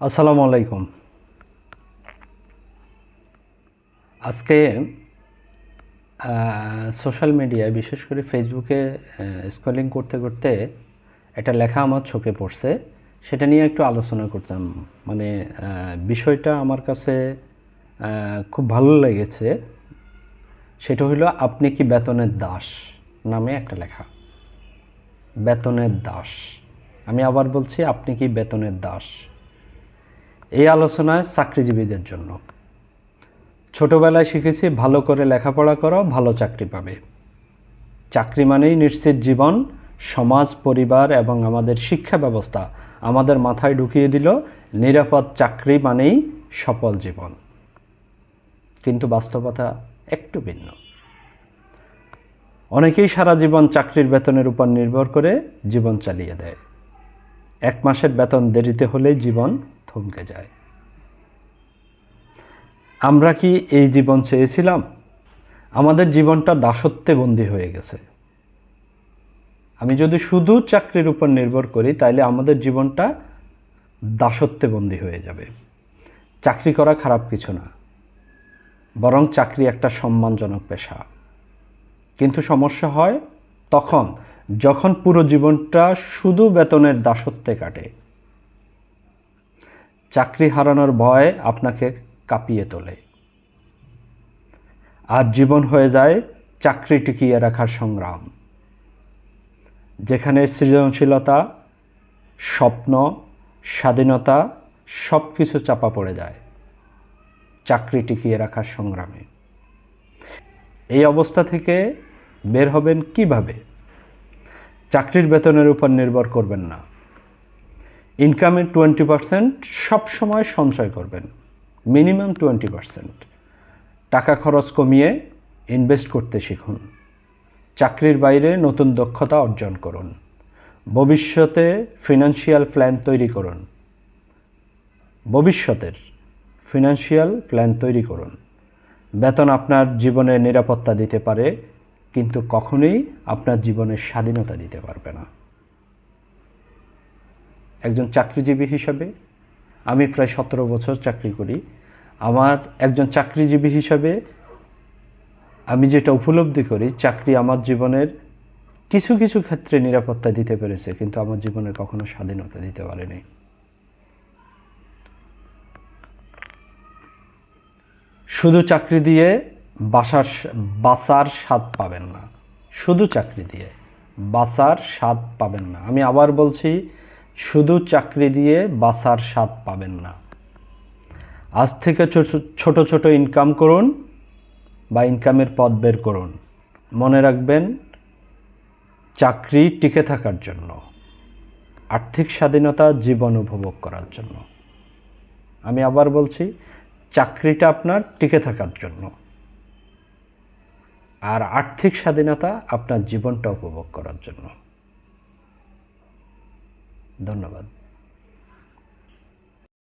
আসসালামু আলাইকুম। আজকে সোশ্যাল মিডিয়ায়, বিশেষ করে ফেসবুকে স্ক্রলিং করতে করতে একটা লেখা আমার চোখে পড়ছে। সেটা নিয়ে একটু আলোচনা করতাম। মানে বিষয়টা আমার কাছে খুব ভালো লেগেছে। সেটা হলো আপনি কি বেতনের দাস? নামে একটা লেখা। বেতনের দাস। আমি আবার বলছি, আপনি কি বেতনের দাস? এই আলোচনায় চাকরিজীবীদের জন্য। ছোটবেলায় শিখেছি, ভালো করে লেখাপড়া করো, ভালো চাকরি পাবে। চাকরি মানেই নিশ্চিত জীবন, সমাজ, পরিবার এবং আমাদের শিক্ষা ব্যবস্থা। আমাদের মাথায় ঢুকিয়ে দিল, নিরাপদ চাকরি মানেই সফল জীবন। কিন্তু বাস্তবতা একটু ভিন্ন। অনেকেই সারা জীবন চাকরির বেতনের উপর নির্ভর করে জীবন চালিয়ে দেয়। এক মাসের বেতন দেরিতে হলেই জীবন থমকে যায়। আমরা কি এই জীবন চেয়েছিলাম? আমাদের জীবনটা দাসত্বে বন্দী হয়ে গেছে। আমি যদি শুধু চাকরির উপর নির্ভর করি তাহলে আমাদের জীবনটা দাসত্বে বন্দী হয়ে যাবে। চাকরি করা খারাপ কিছু না। বরং চাকরি একটা সম্মানজনক পেশা। কিন্তু সমস্যা হয় তখন, যখন পুরো জীবনটা শুধু বেতনের দাসত্বে কাটে। চাকরি হারানোর ভয় আপনাকে কাঁপিয়ে তোলে। আর জীবন হয়ে যায় চাকরি টিকিয়ে রাখার সংগ্রাম, যেখানে সৃজনশীলতা, স্বপ্ন, স্বাধীনতা সব কিছু চাপা পড়ে যায় চাকরি টিকিয়ে রাখার সংগ্রামে। এই অবস্থা থেকে বের হবেন কীভাবে? চাকরির বেতনের উপর নির্ভর করবেন না। ইনকামের টোয়েন্টি পার্সেন্ট সবসময় সঞ্চয় করবেন। মিনিমাম টোয়েন্টি পার্সেন্ট টাকা খরচ কমিয়ে ইনভেস্ট করতে শিখুন। চাকরির বাইরে নতুন দক্ষতা অর্জন করুন। ভবিষ্যতে ফিনান্সিয়াল প্ল্যান তৈরি করুন। ভবিষ্যতের ফিনান্সিয়াল প্ল্যান তৈরি করুন। বেতন আপনার জীবনে নিরাপত্তা দিতে পারে, কিন্তু কখনোই আপনার জীবনের স্বাধীনতা দিতে পারবে না। একজন চাকরিজীবী হিসাবে, আমি প্রায় সতেরো বছর চাকরি করি। আমার একজন চাকরিজীবী হিসাবে আমি যেটা উপলব্ধি করি, চাকরি আমার জীবনের কিছু কিছু ক্ষেত্রে নিরাপত্তা দিতে পেরেছে, কিন্তু আমার জীবনে কখনো স্বাধীনতা দিতে পারেনি। শুধু চাকরি দিয়ে বাসার বাসার স্বাদ পাবেন না। শুধু চাকরি দিয়ে বাসার স্বাদ পাবেন না। আমি আবার বলছি শুধু চাকরি দিয়ে বাসার স্বাদ পাবেন না। আজ থেকে ছোট- ছোট ইনকাম করুন বা ইনকামের পথ বের করুন। মনে রাখবেন, চাকরি টিকে থাকার জন্য, আর্থিক স্বাধীনতা জীবন উপভোগ করার জন্য। আমি আবার বলছি, চাকরিটা আপনার টিকে থাকার জন্য। আর আর্থিক স্বাধীনতা আপনার জীবনটা উপভোগ করার জন্য। ধন্যবাদ।